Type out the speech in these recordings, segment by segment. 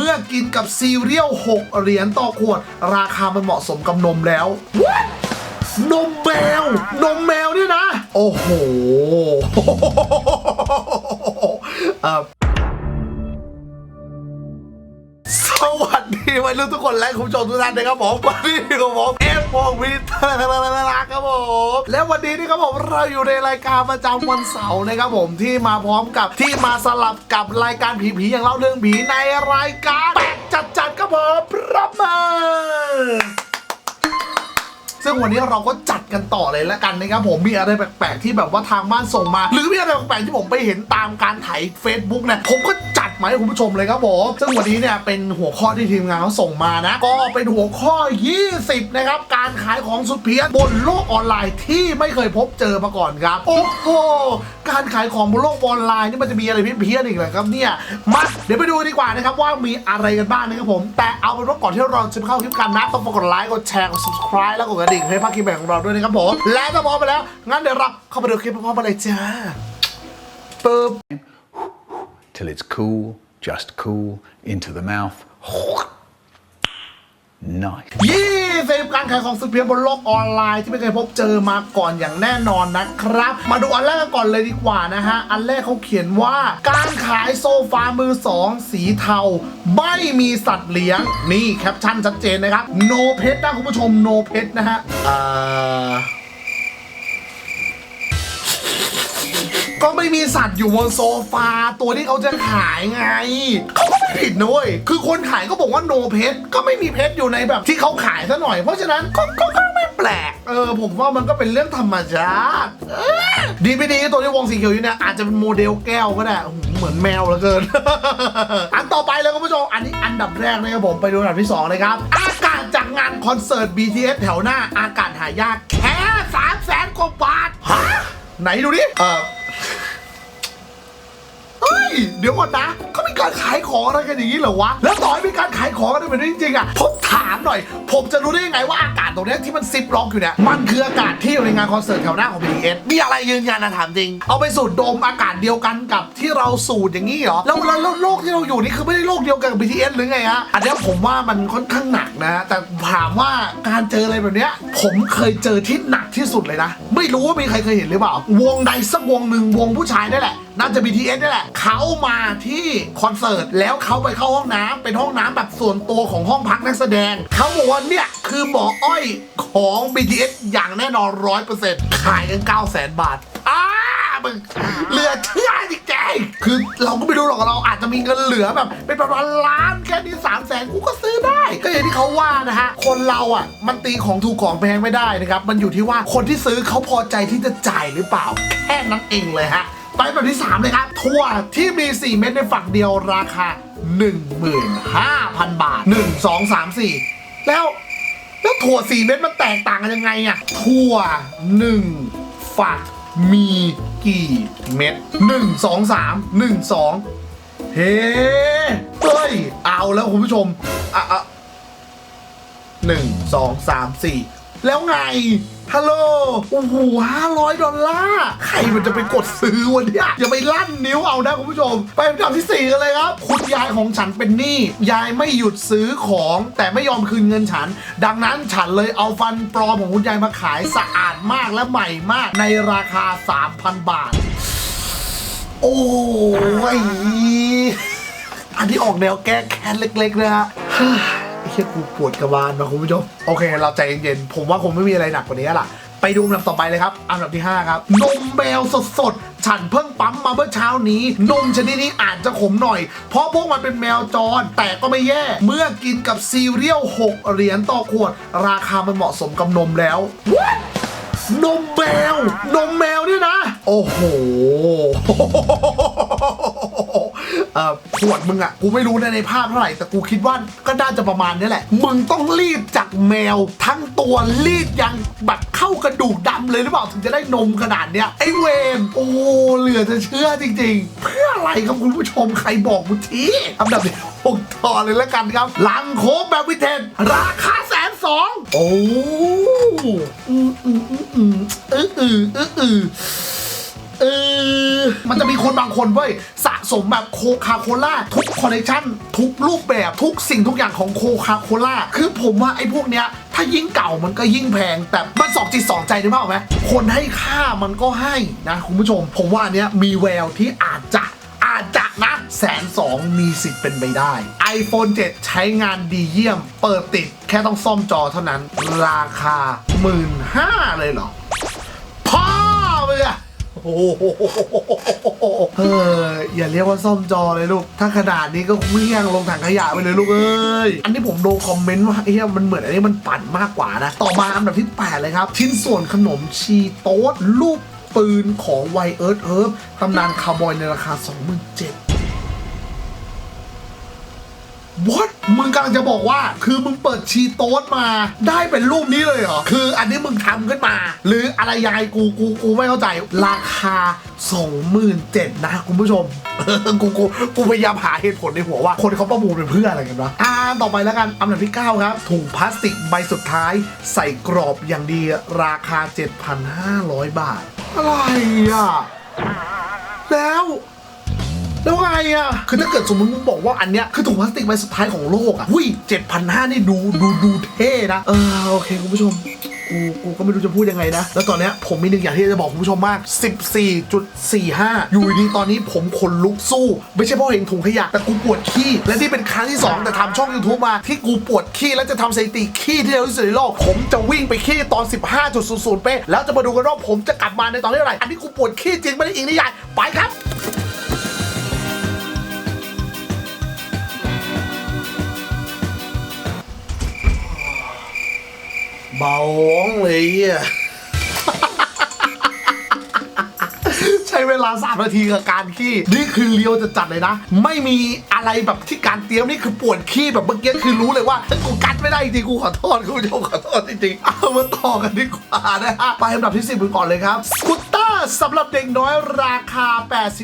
เมื่อกินกับซีเรียล 6 เหรียญต่อขวด ราคามันเหมาะสมกับนมแล้ว What? นมแมว นมแมวเนี่ยนะ โอ้โหอ่อสวัส ดีวัยรุ่นทุกคนและคุณผู้ชมทุกท่านนะครับผมวันนี้กับผมเอฟโฟวิทครับผมและวันนี้นี่ครับผมเราอยู่ในรายการประจำวันเสาร์นะครับผมที่มาพร้อมกับที่มาสลับกับรายการผีๆอย่างเล่าเรื่องผีในรายการแปลกจัดๆครับผมปรบมือซึ่งวันนี้เราก็จัดกันต่อเลยล้วกันนะครับผมมีอะไรแปลกๆที่แบบว่าทางบ้านส่งมา หรือมีอะไรแปลกๆที่ผมไปเห็นตามการถ่าย Facebook เนี่ยผมก็ มาให้คุณผู้ชมเลยครับผมซึ่งวันนี้เนี่ยเป็นหัวข้อที่ทีมงานเขาส่งมานะ ก็เป็นหัวข้อ 20 นะครับ การขายของสุดเพี้ยนบนโลกออนไลน์ที่ไม่เคยพบเจอมาก่อนครับโอ้โหการขายของบนโลกออนไลน์นี่มันจะมีอะไรเพี้ยนๆอีกเหรอครับเนี่ยมาเดี๋ยวไปดูดีกว่านะครับว่ามีอะไรกันบ้างนะครับผม แต่เอาเป็นว่าก่อนที่เราจะเข้าคลิปกันนะต้องกดไลค์กดแชร์กด subscribe แล้วกดกระดิ่งให้ภาคคลิปใหม่ของเราด้วยนะครับผมและถ้าพร้อมไปแล้วงั้นเดี๋ยวเราเข้าไปดูคลิปพร้อมๆกันเลยจ้าปึ๊บ till it's cool, just cool, into the mouth. Nice. ยี่สิบการขายของสุดเพี้ยนบนโลกออนไลน์ที่ไม่เคยพบเจอมาก่อนอย่างแน่นอนนะครับ มาดูอันแรกกันก่อนเลยดีกว่านะฮะ อันแรกเขาเขียนว่า การขายโซฟามือสองสีเทาไม่มีสัตว์เลี้ยง นี่แคปชั่นชัดเจนนะครับ no pet นะคุณผู้ชม no pet นะฮะอ่า ก็ไม่มีสัตว์อยู่บนโซฟา ตัวที่เขาจะขายไงเขาก็ไม่ผิดนะเว้ยคือคนขายก็บอกว่าโนเพชก็ไม่มีเพชอยู่ในแบบที่เขาขายซะหน่อย เพราะฉะนั้นก็ก็ก็ไม่แปลก เออ ผมว่ามันก็เป็นเรื่องธรรมชาติดีไม่ดีตัวที่วงสีเขียวอยู่เนี่ยอาจจะเป็นโมเดลแก้วก็ได้เหมือนแมวเหลือเกิน อันต่อไปเลยคุณผู้ชม อันนี้อันดับแรกนะครับผมไปดูอันดับที่สองเลยครับ อากาศจากงานคอนเสิร์ต BTS แถวหน้าอากาศหายากแค่สามแสนกว่าบาทฮะไหนดูดิเออ ฮ้ย เดี๋ยวก่อนนะเขามีการขายของอะไรกันอย่างนี้เหรอวะ แล้วต่อให้มีการขายของกันแบบนี้จริงๆอะผมถามหน่อย ผมจะรู้ได้ยังไงว่าอากาศตรงเนี้ยที่มันซิปล็อกอยู่เนี่ย มันคืออากาศที่อยู่ในงานคอนเสิร์ตแถวหน้าของ BTS มีอะไรยืนยันนะถามจริง เอาไปสูดดมอากาศเดียวกันกับที่เราสูดอย่างนี้เหรอ แล้วแล้วโลกที่เราอยู่นี่คือไม่ได้โลกเดียวกันกับ BTS หรือไงฮะ อันนี้ผมว่ามันค่อนข้างหนักนะ แต่ถามว่าการเจออะไรแบบเนี้ย ผมเคยเจอที่หนักที่สุดเลยนะ ไม่รู้ว่ามีใครเคยเห็นหรือเปล่า วงใดสักวงหนึ่งวงผู้ชายนี่แหละ น่าจะ BTS นี่แหละ เขามาที่คอนเสิร์ต แล้วเขาไปเข้าห้องน้ำเป็นห้องน้ำแบบส่วนตัวของห้องพักนักแสดง เขาบอกว่าเนี่ยคือหมออ้อยของ BTS อย่างแน่นอนร้อยเปอร์เซ็นต์ขายกันเก้าแสนบาทอ้ามึงเหลือเชื่อจริง คือเราก็ไม่รู้หรอกเราอาจจะมีเงินเหลือแบบ เป็นประมาณล้านแค่นี้สามแสนกูก็ซื้อได้ ก็อย่างที่เขาว่านะฮะ คนเราอะ มันตีของถูกของแพงไม่ได้นะครับ มันอยู่ที่ว่าคนที่ซื้อเขาพอใจที่จะจ่ายหรือเปล่า แค่นั้นเองเลยฮะ ไปแบบที่ 3 เลยครับถั่วที่มี 4 เม็ดในฝักเดียวราคา 15,000 บาท 1 2 3 4 แล้วแล้วถั่ว 4 เม็ดมันแตกต่างกันยังไงอะถั่ว 1 ฝัก มีกี่เม็ด1 2 3 1 2เฮ้เฮ้ย เอาแล้วคุณผู้ชมอะอะหนึ่งสองสามสี่ แล้วไง ฮัลโหล โอ้โหห้าร้อยดอลลาร์ ใครมันจะไปกดซื้อวันนี้อย่าไปลั่นนิ้วเอานะคุณผู้ชม ไปอันดับที่สี่กันเลยครับ คุณยายของฉันเป็นหนี้ ยายไม่หยุดซื้อของ แต่ไม่ยอมคืนเงินฉัน ดังนั้นฉันเลยเอาฟันปลอมของคุณยายมาขายสะอาดมากและใหม่มากในราคา 3,000 บาท โอ้ย อันที่ออกแนวแก้แค้นเล็กๆนะฮะ ไอ้เชี่ยกูปวดกระบาลนะคุณผู้ชมโอเค เราใจเย็นๆผมว่าคงไม่มีอะไรหนักกว่านี้ล่ะไปดูอันดับต่อไปเลยครับ อันดับที่ 5 ครับ นมแมวสดๆ ฉันเพิ่งปั๊มมาเมื่อเช้านี้ นมชนิดนี้อาจจะขมหน่อย เพราะพวกมันเป็นแมวจร แต่ก็ไม่แย่ เมื่อกินกับซีเรียล 6 เหรียญต่อขวด ราคามันเหมาะสมกับนมแล้ว What? นมแมวนมแมวเนี่ยนะ โอ้โหเอ่อขวดมึงอะกูไม่รู้นะในภาพเท่าไหร่แต่กูคิดว่าก็น่าจะประมาณนี้แหละ มึงต้องรีดจากแมว ทั้งตัวรีดยังแบบเข้ากระดูกดำเลยหรือเปล่าถึงจะได้นมขนาดเนี้ยไอ้เวนโอ้เหลือจะเชื่อจริง ๆ เพื่ออะไรครับคุณผู้ชมใครบอกกูทีอันดับที่ห กต่อเลยแล้วกันครับ หลังโค้กแบบวิเทนราคาแสนสองโอ้อืมอืมอืมอืมอืออืออืออือเออมันจะมีคนบางคนเว้ยสะสมแบบโคคาโคล่าทุกคอลเลคชันทุกรูปแบบทุกสิ่งทุกอย่างของโคคาโคล่าคือผมว่าไอ้พวกเนี้ย ถ้ายิ่งเก่ามันก็ยิ่งแพง แต่มันสองจิตสองใจได้เปล่าไหมคนให้ค่ามันก็ให้นะคุณผู้ชม ผมว่าเนี้ยมีแววที่อาจจะ แสนสองมีสิทธิ์เป็นไปได้ iPhone 7 ใช้งานดีเยี่ยม เปิดติดแค่ต้องซ่อมจอเท่านั้น ราคา 1 5ื่นเลยเหรอ พ่อมึงอะโอ้โหเอออย่าเรียกว่าซ่อมจอเลยลูก ถ้าขนาดนี้ก็เคลี้ยงลงถังขยะไปเลยลูกเอ้ย อันนี้ผมดูคอมเมนต์ว่าไอ้เหี้ยมันเหมือนอันนี้มันปั่นมากกว่านะ ต่อมาอันดับที่ 8 เลยครับ ชิ้นส่วนขนมชีโต๊ดรูปปืนของไวเอิร์ธเฮิร์บตำนานคาร์บอยในราคา 27,000 What มึงกำลังจะบอกว่า คือมึงเปิดชีโต๊ดมา ได้เป็นรูปนี้เลยเหรอ คืออันนี้มึงทำขึ้นมา หรืออะไรยังไงกูกูกูไม่เข้าใจ ราคา 27,000นะคุณผู้ชม กูกูกูพยายามหาเหตุผลในหัวว่า คนเขาประมูลเป็นเพื่ออะไรกันวะอ่าต่อไปแล้วกันอันดับที่ 9 ครับ ถุงพลาสติกใบสุดท้าย ใส่กรอบอย่างดีราคา 7,500 บาท อะไรอะ แล้ว แล้วไงอะ คือถ้าเกิดสมมติมึงบอกว่าอันเนี้ยคือถุงพลาสติกใบสุดท้ายของโลกอะหุ้ยเจ็ดพันห้านี่ดูดูดูเท่นะ เออโอเคคุณผู้ชมกูกูก็ไม่รู้จะพูดยังไงนะ แล้วตอนเนี้ยผมมีหนึ่งอย่างที่จะบอกคุณผู้ชมมาก 14.45 อยู่ดีตอนนี้ผมขนลุกสู้ ไม่ใช่เพราะเห็นถุงขยะ แต่กูปวดขี้ และที่เป็นครั้งที่ 2 แต่ทำช่อง YouTube มา ที่กูปวดขี้ แล้วจะทำสถิติขี้ที่เร็วที่สุดในโลก ผมจะวิ่งไปขี้ตอน 15.00 เป๊ะ แล้วจะมาดูกันว่าผมจะกลับมาในตอนที่เท่าไหร่ อันนี้กูปวดขี้จริงไม่ได้อิงนิยาย ไปครับ เบาเช้เวลาสามนาทีกับการขี้ นี่คือเลียวจะจัดเลยนะ ไม่มีอะไรแบบที่การเตรียมนี่คือปวดขี้แบบเมื่อกี้คือรู้เลยว่ากูกัดไม่ได้จริงกูขอโทษคุณผู้ชมขอโทษจริงๆเอามาต่อกันดีกว่านะฮะไปอันดับที่ 10กันก่อนเลยครับสกูตเตอร์สำหรับเด็กน้อยราคา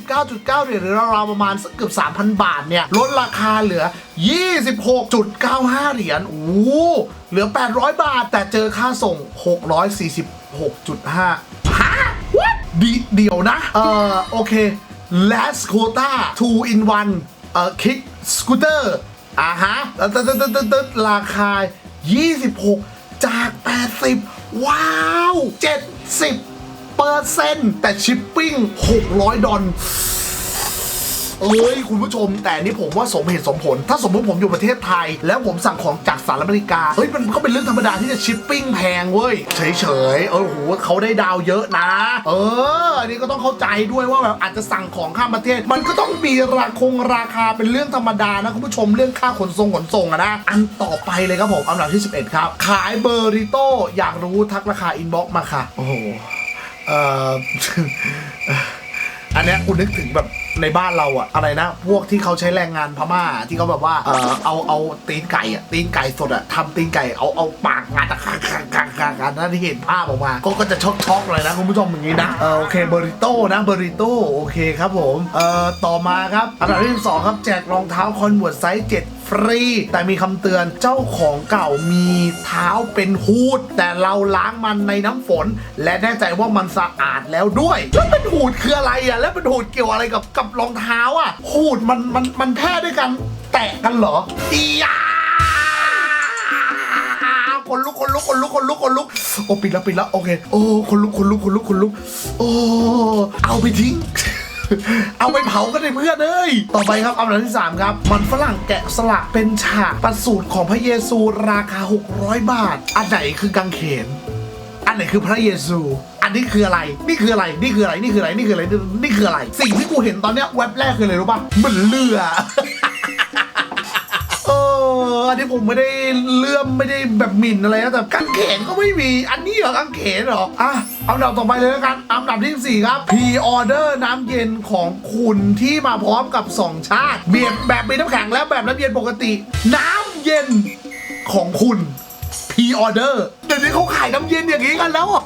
89.9เหรียญหรือราวๆประมาณสักเกือบ 3,000 บาทเนี่ยลดราคาเหลือ 26.95 เหรียญโอ้เหลือ 800 บาท แต่เจอค่าส่ง 646.5 ดีเดียวนะ เอ่อ โอเค last quota two in one เอ่อ kick scooter อ่าฮะตึ๊ดตึ๊ดตึ๊ดตึ๊ดตึ๊ดราคา 26 จาก 80 ว้าว 70เปอร์เซ็นต์แต่ชิปปิ้ง 600 ดอลลาร์ เอ้ยคุณผู้ชม แต่นี่ผมว่าสมเหตุสมผล ถ้าสมมติผมอยู่ประเทศไทย แล้วผมสั่งของจากสหรัฐอเมริกาเฮ้ยมันก็เป็นเรื่องธรรมดาที่จะชิปปิ้งแพงเว้ยเฉยๆเออโหเขาได้ดาวเยอะนะ เอออันนี้ก็ต้องเข้าใจด้วยว่าแบบอาจจะสั่งของข้ามประเทศ มันก็ต้องมีราคงราคาเป็นเรื่องธรรมดานะคุณผู้ชมเรื่องค่าขนส่งขนส่งอะนะอันต่อไปเลยครับผมอันดับที่ 11 ครับ ขายเบอร์ริโต้อยากรู้ทักราคาอินบ็อกมาค่ะ โอ้โหเอ่ออันเนี้ยกูนึกถึงแบบ ในบ้านเราอะอะไรนะ พวกที่เขาใช้แรงงานพม่าที่เขาแบบว่าเออเอาเอาตีนไก่อะตีนไก่สดอะทำตีนไก่เอาเอาปากงัดอะคางกางคางคางคางนั่นที่เห็นภาพออกมาก็ก็จะช็อกช็อกเลยนะคุณผู้ชมอย่างนี้นะเออโอเคเบริโต้นะเบริโต้โอเคครับผมเอ่อต่อมาครับอันดับที่สองครับแจกรองเท้าคอนเวิร์ตไซส์7ฟ รี แต่มีคำเตือนเจ้าของเก่ามีเท้าเป็นหูด แต่เราล้างมันในน้ำฝน และแน่ใจว่ามันสะอาดแล้วด้วย แล้วเป็นหูดคืออะไรอะ แล้วเป็นหูดเกี่ยวอะไรกับกับรองเท้าอะ หูดมันมันมันแท้ด้วยกันแตะกันเหรออียาคนลุกคนลุกคนลุกคนลุกคนลุกโอ้ปิดแล้วปิดแล้วโอเค โอ้คนลุกคนลุกคนลุกคนลุกโอ้เอาไปทิ้ง เอาไปเผากันเลยเพื่อนเอ้ย ต่อไปครับอันดับที่ 3 ครับ มันฝรั่งแกะสลักเป็นฉากประสูติของพระเยซูราคา 600 บาท อันไหนคือกางเขน อันไหนคือพระเยซู อันนี้คืออะไร นี่คืออะไร นี่คืออะไร นี่คืออะไร นี่คืออะไร นี่คืออะไร สิ่งที่กูเห็นตอนเนี้ยแว็บแรกคืออะไรรู้ป่ะเหมือนเรือเออ อันนี้ผมไม่ได้เลื่อมไม่ได้แบบหมิ่นอะไรนะแต่กางเขนก็ไม่มี อันนี้เหรอกางเขนเหรออะเอาดับต่อไปเลยแล้วกันอันดับที่4ครับพรีออเดอร์น้ำเย็นของคุณที่มาพร้อมกับ 2 ชาติเบียดแบบมีน้ำแข็งและแบบน้ำเย็นปกติ น้ำเย็นของคุณพรีออเดอร์ ดี๋ยวนี้เขาขายน้ำเย็นอย่างนี้กันแล้วเหรอ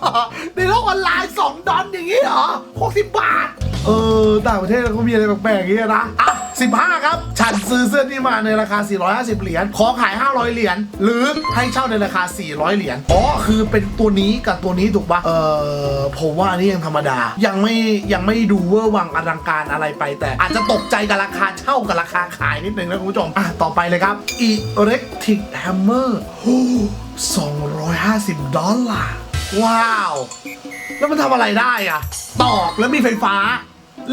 ในโลกออนไลน์2ดอลอย่างนี้เหรอ60บบาท เออต่างประเทศเขามีอะไรแปลกๆอย่างนี้นะอะ15 ครับ ฉันซื้อเสื้อนี้มาในราคา 450 เหรียญ ขอขาย 500 เหรียญ หรือให้เช่าในราคา 400 เหรียญ อ๋อ คือเป็นตัวนี้กับตัวนี้ถูกปะเออผมว่าอันนี้ยังธรรมดา ยังไม่ยังไม่ดูเวอร์วังอลังการอะไรไป แต่อาจจะตกใจกับราคาเช่ากับราคาขายนิดนึงนะคุณผู้ชม อะ ต่อไปเลยครับ Electric Hammer โ150 ดอลลาร์ ว้าว แล้วมันทำอะไรได้อะตอกแล้วมีไฟฟ้า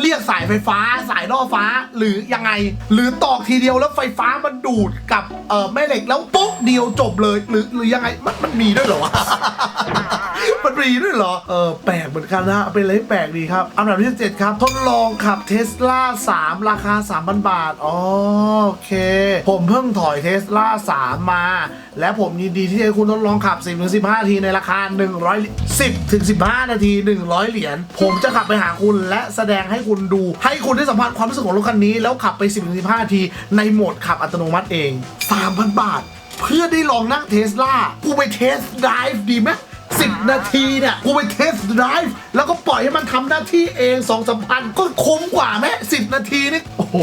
เรียกสายไฟฟ้าสายล่อฟ้าหรือยังไง หรือตอกทีเดียวแล้วไฟฟ้ามันดูดกับเออแม่เหล็กแล้วปุ๊บเดียวจบเลยหรือหรือยังไงมันมันมีด้วยเหรอวะ มันมีด้วยเหรอเออแปลกเหมือนกันนะ เป็นอะไรที่แปลกดีครับอันดับที่7ครับ ทดลองขับเทสลา3ราคา 3,000 บาทอ๋อโอเค ผมเพิ่งถอยเทสลา3มา และผมยินดีที่จะให้คุณทดลองขับ 10-15นาทีในราคา 110-15 นาที 100 เหรียญผมจะขับไปหาคุณและแสดงให้ให้คุณดู ให้คุณได้สัมผัสความรู้สึกของรถคันนี้ แล้วขับไป 10-15นาที ในโหมดขับอัตโนมัติเอง 3,000 บาท เพื่อได้ลองนั่งเทสลากูไปเทสไดฟ์ดีไหมสิบนาทีเนี่ยกูไปเทสไดฟ์แล้วก็ปล่อยให้มันทำหน้าที่เองสองสามพันก็คุ้มกว่าไหมสิบนาทีนี่โอ้โห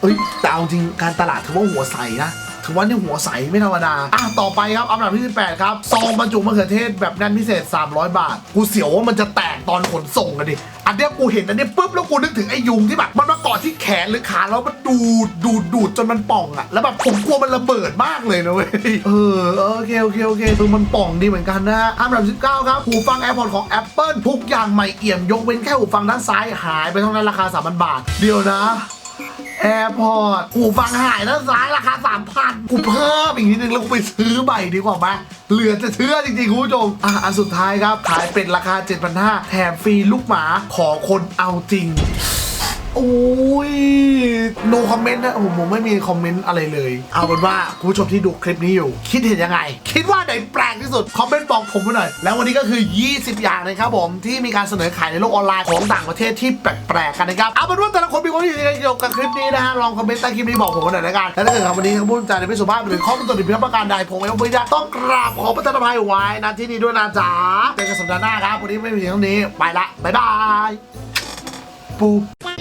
เอ้ยแต่เอาจริงการตลาดถือว่าหัวใสนะ ถือว่านี่หัวใสไม่ธรรมดา อะ ต่อไปครับอันดับที่ 18 ครับ ซองบรรจุมะเขือเทศแบบแน่นพิเศษ 300 บาท กูเสียวว่ามันจะแตกตอนขนส่งกันดิ อันเนี้ยกูเห็นอันเนี้ยปุ๊บแล้วกูนึกถึงไอ้ยุงที่แบบมันมาเกาะที่แขนหรือขาแล้วมันดูดดูดดูดจนมันป่องอะแล้วแบบผมกลัวมันระเบิดมากเลยนะเว้ย เออโอเคโอเคโอเคคือมันป่องดีเหมือนกันนะอันดับ 19 ครับหูฟัง AirPods ของ Apple ทุกอย่างใหม่เอี่ยมยกเว้นแค่หูฟังด้านซ้ายหายไปเท่านั้นราคา3,000บาท เดียวนะ แอร์พอร์ตกูฟังหายแล้วซ้ายราคา3,000กูเพิ่มอีกนิดนึงแล้วกูไปซื้อใหม่ดีกว่าไหมเหลือจะเชื่อจริงๆคุณผู้ชมอะอันสุดท้ายครับ ขายเป็นราคา 7,500แถมฟรีลูกหมาขอคนเอาจริง โอ้ย no comment นะผมผมไม่มีคอมเมนต์อะไรเลย เอาเป็นว่าคุณผู้ชมที่ดูคลิปนี้อยู่ คิดเห็นยังไง คิดว่าไหนแปลกที่สุด คอมเมนต์บอกผมมาหน่อย แล้ววันนี้ก็คือ 20 อย่างนะครับผมที่มีการเสนอขายในโลกออนไลน์ของต่างประเทศที่แปลกๆกันนะครับ เอาเป็นว่าแต่ละคนมีความคิดเห็นยังไงเกี่ยวกับคลิปนี้นะฮะ ลองคอมเมนต์ใต้คลิปนี้บอกผมมาหน่อยละกันและถ้าเกิดคำวันนี้ทั้งพูดจาในไม่สุภาพหรือข้อมูลตัวผิดพลาดประการใดผมเองไม่ได้ต้องกราบขอประทานอภัยไว้นะที่นี้ด้วยนะจ๊ะเจอกันสัปดาห์หน้าครับวันนี้ไม่มีเพียงเท่านี้ไปละบ๊ายบายปุ๊บ